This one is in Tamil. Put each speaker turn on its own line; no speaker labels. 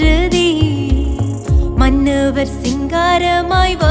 நின்றதே மன்னவர் சிங்காரமாய் வருவார்